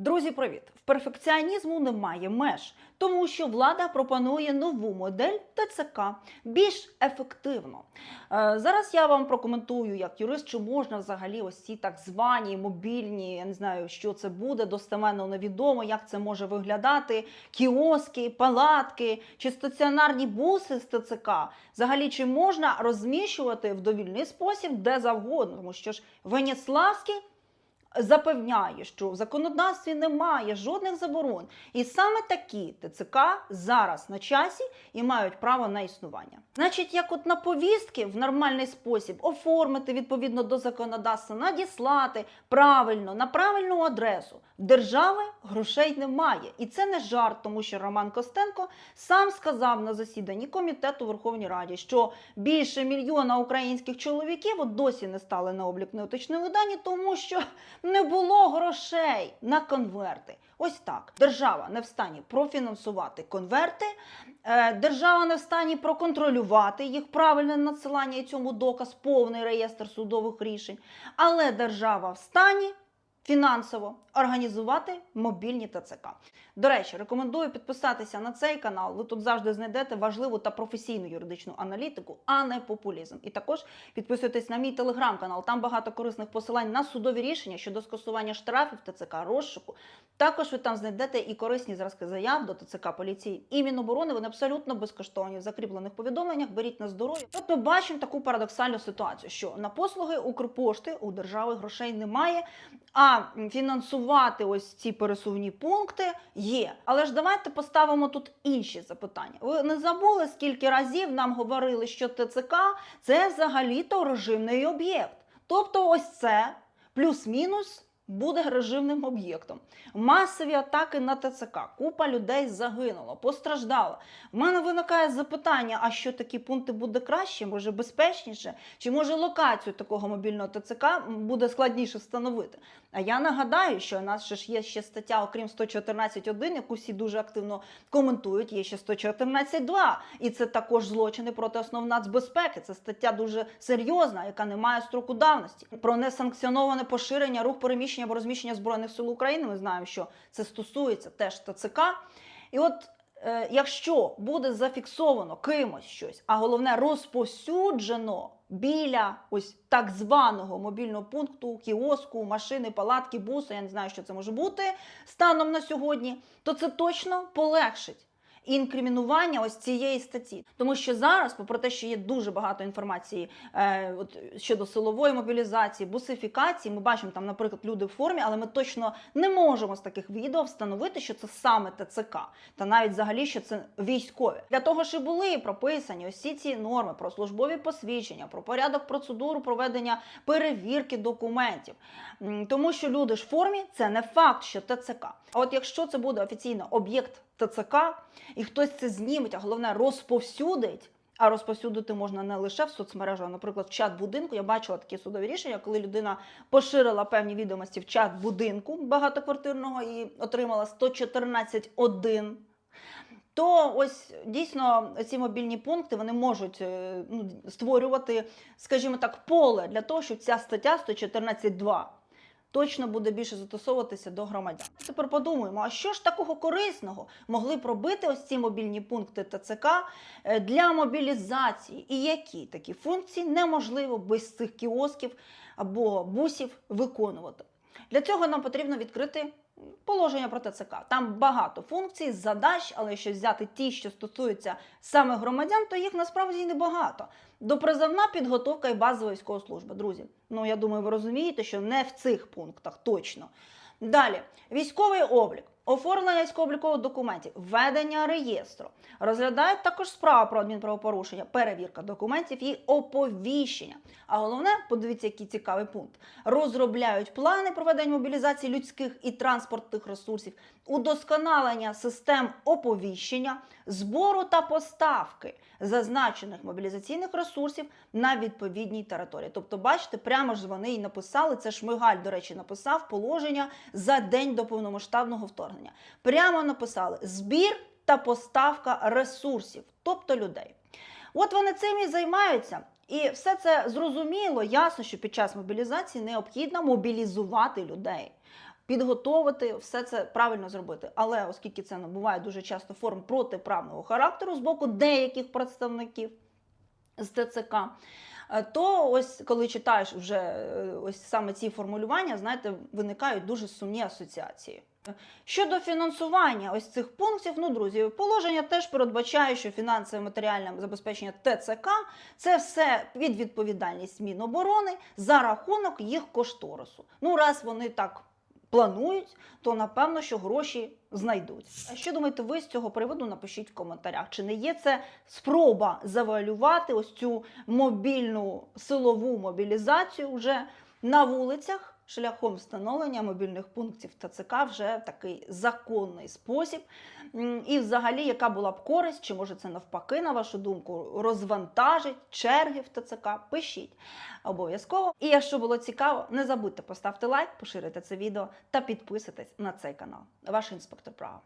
Друзі, привіт! В перфекціонізму немає меж, тому що влада пропонує нову модель ТЦК більш ефективно. Е, зараз я вам прокоментую як юрист, чи можна взагалі ось ці так звані мобільні, я не знаю, що це буде, достеменно невідомо, як це може виглядати. Кіоски, палатки чи стаціонарні буси з ТЦК. Взагалі, чи можна розміщувати в довільний спосіб де завгодно, тому що ж Веніславський запевняє, що в законодавстві немає жодних заборон, і саме такі ТЦК зараз на часі і мають право на існування. Значить, як от на повістки в нормальний спосіб оформити відповідно до законодавства, надіслати правильно на правильну адресу. Держави грошей немає, і це не жарт, тому що Роман Костенко сам сказав на засіданні комітету в Верховній Раді, що більше мільйона українських чоловіків от досі не стали на облік не дані, тому що не було грошей на конверти. Ось так. Держава не в стані профінансувати конверти, е, держава не в стані проконтролювати їх правильне надсилання і цьому доказ, повний реєстр судових рішень. Але держава в стані фінансово організувати мобільні ТЦК. До речі, рекомендую підписатися на цей канал. Ви тут завжди знайдете важливу та професійну юридичну аналітику, а не популізм. І також підписуйтесь на мій телеграм-канал. Там багато корисних посилань на судові рішення щодо скасування штрафів ТЦК, розшуку. Також ви там знайдете і корисні зразки заяв до ТЦК поліції і Міноборони. Вони абсолютно безкоштовні в закріплених повідомленнях. Беріть на здоров'я. От ми бачимо таку парадоксальну ситуацію, що на послуги Укрпошти у держави грошей немає, а фінансувати ось ці пересувні пункти є. Але ж давайте поставимо тут інші запитання. Ви не забули, скільки разів нам говорили, що ТЦК це взагалі-то режимний об'єкт. Тобто, ось це плюс-мінус. Буде режимним об'єктом. Масові атаки на ТЦК. Купа людей загинуло, постраждало. В мене виникає запитання: а що такі пункти буде краще, може безпечніше? Чи може локацію такого мобільного ТЦК буде складніше встановити? А я нагадаю, що у нас ще ж є ще стаття, окрім 114.1, яку всі дуже активно коментують. Є ще 114.2. І це також злочини проти основ нацбезпеки. Це стаття дуже серйозна, яка не має строку давності. Про несанкціоноване поширення рух переміщення або розміщення збройних сил України. Ми знаємо, що це стосується теж ТЦК. І от е, якщо буде зафіксовано кимось щось, а головне розповсюджено біля ось так званого мобільного пункту, кіоску, машини, палатки, буса, я не знаю, що це може бути станом на сьогодні, то це точно полегшить. Інкримінування ось цієї статті, тому що зараз, попри те, що є дуже багато інформації е, от, щодо силової мобілізації, бусифікації, ми бачимо там, наприклад, люди в формі, але ми точно не можемо з таких відео встановити, що це саме ТЦК, та навіть взагалі, що це військові. Для того, щоб були прописані ось ці норми про службові посвідчення, про порядок процедуру проведення перевірки документів. Тому що люди ж в формі це не факт, що ТЦК. А от якщо це буде офіційно об'єкт ТЦК, і хтось це зніметь, а головне розповсюдить. А розповсюдити можна не лише в соцмережах, наприклад, в чат будинку. Я бачила такі судові рішення, коли людина поширила певні відомості в чат будинку багатоквартирного і отримала 114.1. То ось дійсно ці мобільні пункти вони можуть е, ну, створювати, скажімо так, поле для того, щоб ця стаття 114.2 точно буде більше застосовуватися до громадян. Тепер подумаємо, а що ж такого корисного могли б робити ось ці мобільні пункти ТЦК е, для мобілізації, і які такі функції неможливо без цих кіосків або бусів виконувати? Для цього нам потрібно відкрити положення про ТЦК. Там багато функцій, задач, але якщо взяти ті, що стосуються саме громадян, то їх насправді небагато. Допризовна підготовка і базова військова служба, друзі. Ну я думаю, ви розумієте, що не в цих пунктах точно. Далі військовий облік. Оформлення військово-облікових документів, ведення реєстру, розглядають також справу про адмінправопорушення, перевірка документів і оповіщення. А головне, подивіться, який цікавий пункт: розробляють плани проведення мобілізації людських і транспортних ресурсів, удосконалення систем оповіщення, збору та поставки зазначених мобілізаційних ресурсів на відповідній території. Тобто, бачите, прямо ж вони і написали. Це Шмигаль, до речі, написав положення за день до повномасштабного вторгнення. Прямо написали збір та поставка ресурсів, тобто людей. От вони цим і займаються. І все це зрозуміло, ясно, що під час мобілізації необхідно мобілізувати людей. Підготовити, все це правильно зробити. Але оскільки це набуває дуже часто форм протиправного характеру з боку деяких представників з ТЦК. е, То ось коли читаєш вже е, ось саме ці формулювання, знаєте, виникають дуже сумні асоціації. Щодо фінансування ось цих пунктів, ну друзі, положення теж передбачає, що фінансове матеріальне забезпечення ТЦК це все під відповідальність Міноборони за рахунок їх кошторису. Ну, раз вони так планують, то напевно, що гроші знайдуть. А що думаєте ви з цього приводу? Напишіть в коментарях. Чи не є це спроба завалювати ось цю мобільну силову мобілізацію вже на вулицях? Шляхом встановлення мобільних пунктів ТЦК вже в такий законний спосіб. І, взагалі, яка була б користь, чи може це навпаки, на вашу думку, розвантажить черги в ТЦК? Пишіть обов'язково. І якщо було цікаво, не забудьте поставити лайк, поширити це відео та підписатись на цей канал. Ваш інспектор права.